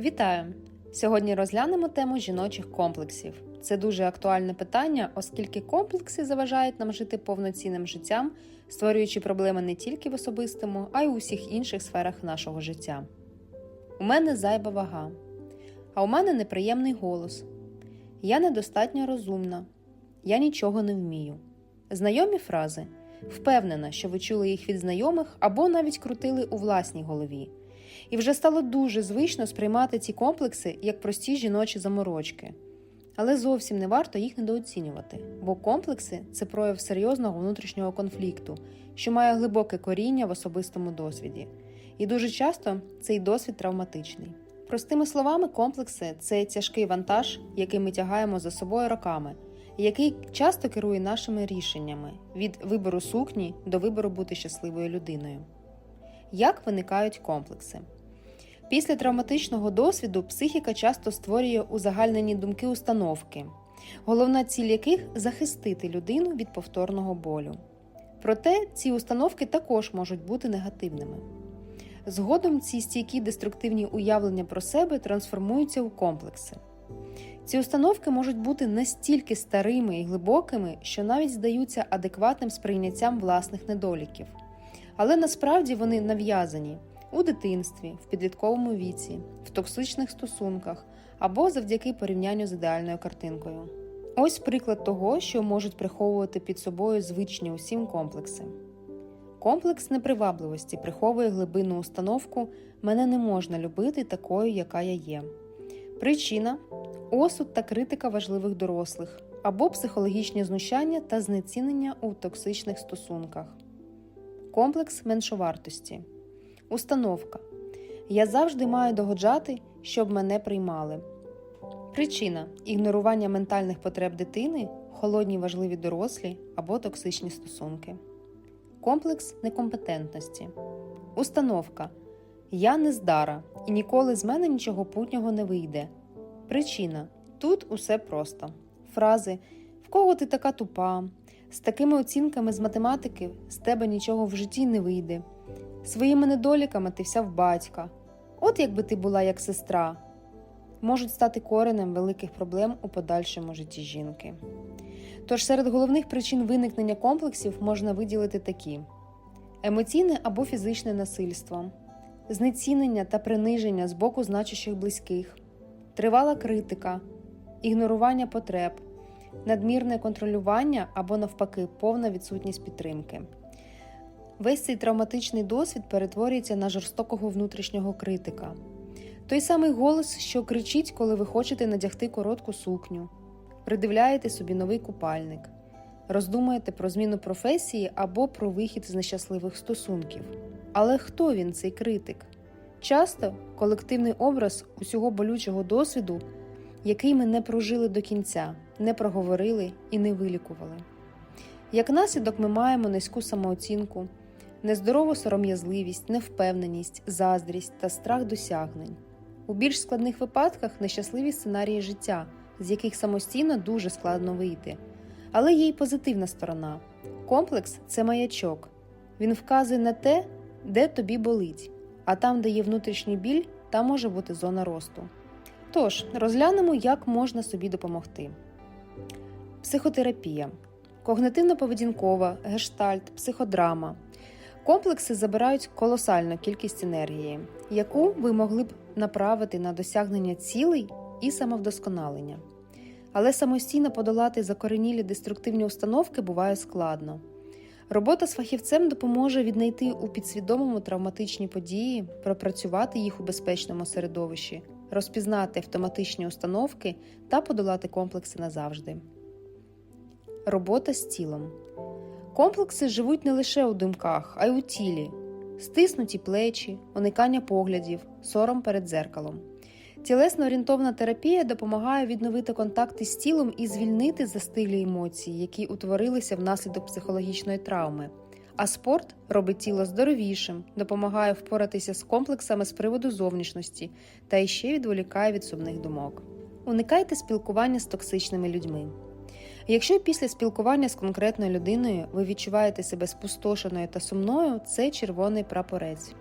Вітаю! Сьогодні розглянемо тему жіночих комплексів. Це дуже актуальне питання, оскільки комплекси заважають нам жити повноцінним життям, створюючи проблеми не тільки в особистому, а й у всіх інших сферах нашого життя. У мене зайва вага, а у мене неприємний голос. Я недостатньо розумна, я нічого не вмію. Знайомі фрази. Впевнена, що ви чули їх від знайомих або навіть крутили у власній голові. І вже стало дуже звично сприймати ці комплекси як прості жіночі заморочки. Але зовсім не варто їх недооцінювати, бо комплекси це прояв серйозного внутрішнього конфлікту, що має глибоке коріння в особистому досвіді. І дуже часто цей досвід травматичний. Простими словами, комплекси це тяжкий вантаж, який ми тягаємо за собою роками, який часто керує нашими рішеннями від вибору сукні до вибору бути щасливою людиною. Як виникають комплекси? Після травматичного досвіду психіка часто створює узагальнені думки установки, головна ціль яких захистити людину від повторного болю. Проте ці установки також можуть бути негативними. Згодом ці стійкі деструктивні уявлення про себе трансформуються у комплекси. Ці установки можуть бути настільки старими і глибокими, що навіть здаються адекватним сприйняттям власних недоліків. Але насправді вони нав'язані у дитинстві, в підлітковому віці, в токсичних стосунках або завдяки порівнянню з ідеальною картинкою. Ось приклад того, що можуть приховувати під собою звичні усім комплекси. Комплекс непривабливості приховує глибинну установку Мене не можна любити такою, яка я є. Причина осуд та критика важливих дорослих або психологічні знущання та знецінення у токсичних стосунках. Комплекс меншовартості. Установка. Я завжди маю догоджати, щоб мене приймали. Причина ігнорування ментальних потреб дитини, холодні важливі дорослі або токсичні стосунки. Комплекс некомпетентності. Установка. Я нездара і ніколи з мене нічого путнього не вийде. Причина тут усе просто. Фрази В кого ти така тупа? З такими оцінками з математики з тебе нічого в житті не вийде. Своїми недоліками ти вся в батька. От якби ти була як сестра, можуть стати коренем великих проблем у подальшому житті жінки. Тож серед головних причин виникнення комплексів можна виділити такі: емоційне або фізичне насильство, знецінення та приниження з боку значущих близьких, тривала критика, ігнорування потреб, надмірне контролювання або, навпаки, повна відсутність підтримки. Весь цей травматичний досвід перетворюється на жорстокого внутрішнього критика. Той самий голос, що кричить, коли ви хочете надягти коротку сукню, придивляєте собі новий купальник, роздумуєте про зміну професії або про вихід з нещасливих стосунків. Але хто він, цей критик? Часто колективний образ усього болючого досвіду, який ми не прожили до кінця, не проговорили і не вилікували. Як наслідок, ми маємо низьку самооцінку, нездорову сором'язливість, невпевненість, заздрість та страх досягнень. У більш складних випадках нещасливі сценарії життя, з яких самостійно дуже складно вийти. Але є й позитивна сторона. Комплекс це маячок. Він вказує на те, де тобі болить, а там, де є внутрішній біль, там може бути зона росту. Тож, розглянемо, як можна собі допомогти. Психотерапія, когнитивно-поведінкова, гештальт, психодрама. Комплекси забирають колосальну кількість енергії, яку ви могли б направити на досягнення цілей і самовдосконалення. Але самостійно подолати закоренілі деструктивні установки буває складно. Робота з фахівцем допоможе віднайти у підсвідомому травматичні події, пропрацювати їх у безпечному середовищі, розпізнати автоматичні установки та подолати комплекси назавжди. Робота з тілом. Комплекси живуть не лише у думках, а й у тілі, стиснуті плечі, уникання поглядів, сором перед дзеркалом. Тілесно орієнтовна терапія допомагає відновити контакти з тілом і звільнити застиглі емоції, які утворилися внаслідок психологічної травми. А спорт робить тіло здоровішим, допомагає впоратися з комплексами з приводу зовнішності та іще відволікає від сумних думок. Уникайте спілкування з токсичними людьми. Якщо після спілкування з конкретною людиною ви відчуваєте себе спустошеною та сумною, це червоний прапорець.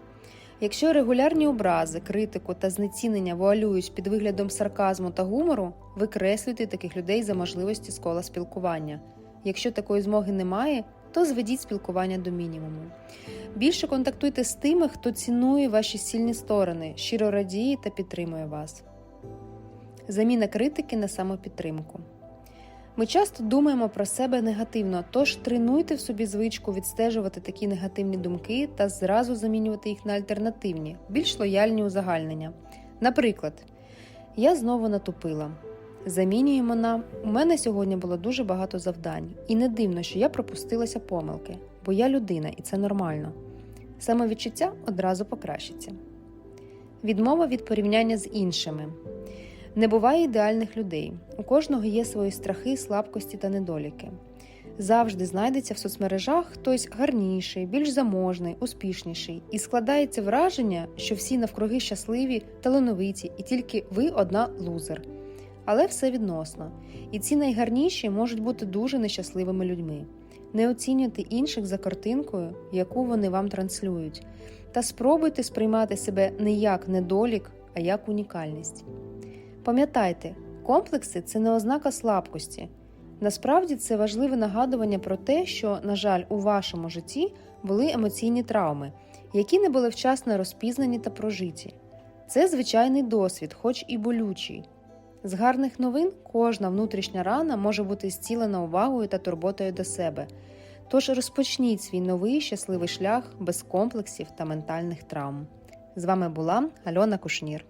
Якщо регулярні образи, критику та знецінення вуалюють під виглядом сарказму та гумору, викреслюйте таких людей за можливості з кола спілкування. Якщо такої змоги немає, то зведіть спілкування до мінімуму. Більше контактуйте з тими, хто цінує ваші сильні сторони, щиро радіє та підтримує вас. Заміна критики на самопідтримку. Ми часто думаємо про себе негативно, тож тренуйте в собі звичку відстежувати такі негативні думки та зразу замінювати їх на альтернативні, більш лояльні узагальнення. Наприклад, я знову натупила. Замінюємо на у мене сьогодні було дуже багато завдань, і не дивно, що я пропустилася помилки, бо я людина і це нормально. Самовідчуття одразу покращиться. Відмова від порівняння з іншими. Не буває ідеальних людей. У кожного є свої страхи, слабкості та недоліки. Завжди знайдеться в соцмережах хтось гарніший, більш заможний, успішніший, і складається враження, що всі навкруги щасливі, талановиті, і тільки ви одна лузер. Але все відносно, і ці найгарніші можуть бути дуже нещасливими людьми. Не оцінюйте інших за картинкою, яку вони вам транслюють, та спробуйте сприймати себе не як недолік, а як унікальність. Пам'ятайте, комплекси це не ознака слабкості. Насправді це важливе нагадування про те, що, на жаль, у вашому житті були емоційні травми, які не були вчасно розпізнані та прожиті. Це звичайний досвід, хоч і болючий. З гарних новин кожна внутрішня рана може бути зцілена увагою та турботою до себе. Тож розпочніть свій новий щасливий шлях без комплексів та ментальних травм. З вами була Альона Кушнір.